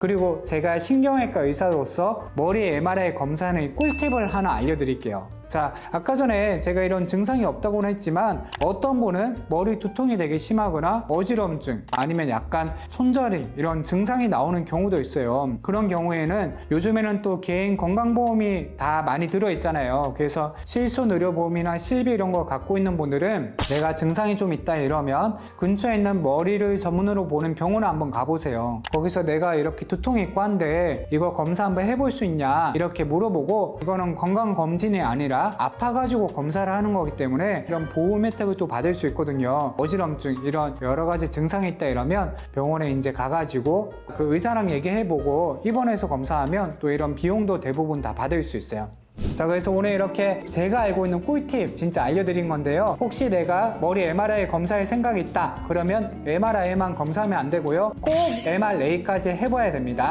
그리고 제가 신경외과 의사로서 머리 MRI 검사하는 꿀팁을 하나 알려드릴게요. 자, 아까 전에 제가 이런 증상이 없다고는 했지만 어떤 분은 머리 두통이 되게 심하거나 어지럼증 아니면 약간 손저림 이런 증상이 나오는 경우도 있어요. 그런 경우에는 요즘에는 또 개인 건강보험이 다 많이 들어있잖아요. 그래서 실손의료보험이나 실비 이런 거 갖고 있는 분들은 내가 증상이 좀 있다 이러면 근처에 있는 머리를 전문으로 보는 병원을 한번 가보세요. 거기서 내가 이렇게 두통이 있고 한데 이거 검사 한번 해볼 수 있냐 이렇게 물어보고 이거는 건강검진이 아니라 아파가지고 검사를 하는 거기 때문에 이런 보험 혜택을 또 받을 수 있거든요. 어지럼증 이런 여러 가지 증상이 있다 이러면 병원에 이제 가가지고 그 의사랑 얘기해보고 입원해서 검사하면 또 이런 비용도 대부분 다 받을 수 있어요. 자 그래서 오늘 이렇게 제가 알고 있는 꿀팁 진짜 알려드린 건데요 혹시 내가 머리 MRI 검사할 생각이 있다 그러면 MRI만 검사하면 안 되고요 꼭 MRA까지 해봐야 됩니다